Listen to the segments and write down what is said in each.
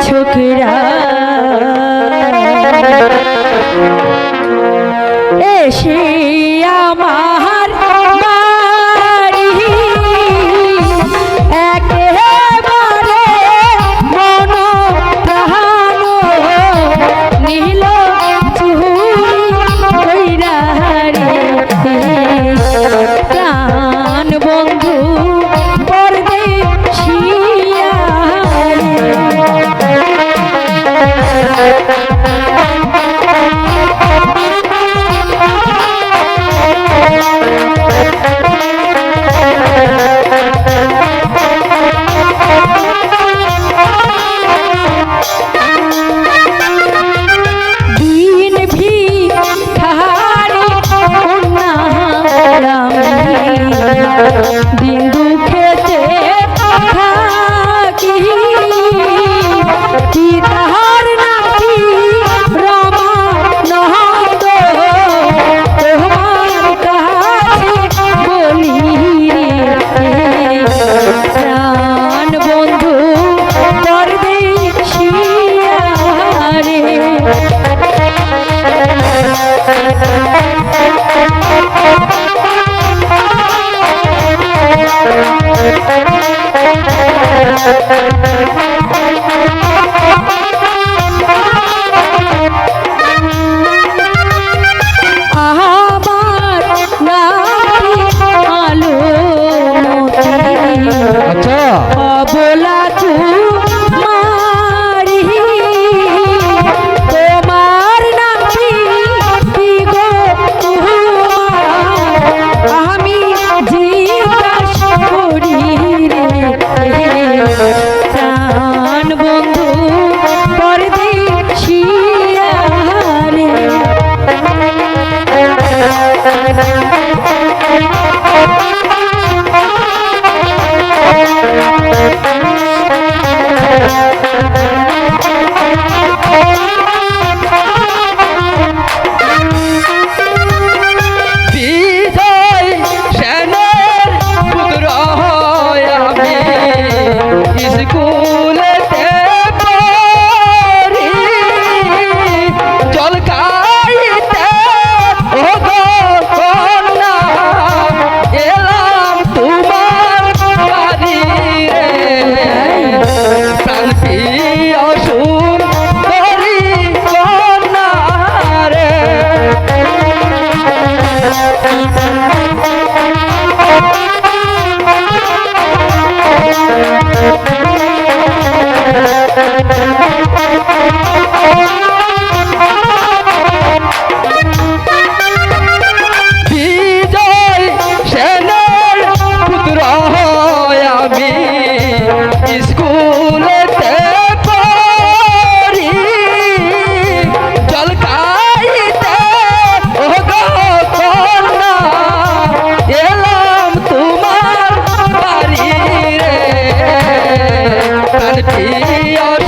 ছোকরা Thank you. কুলেতে জল কাইতে ও কন্যা এলাম তোমার বাড়ি রে প্রাণ অসুর করি কন্যা রে।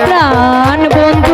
প্রাণ বন্ধু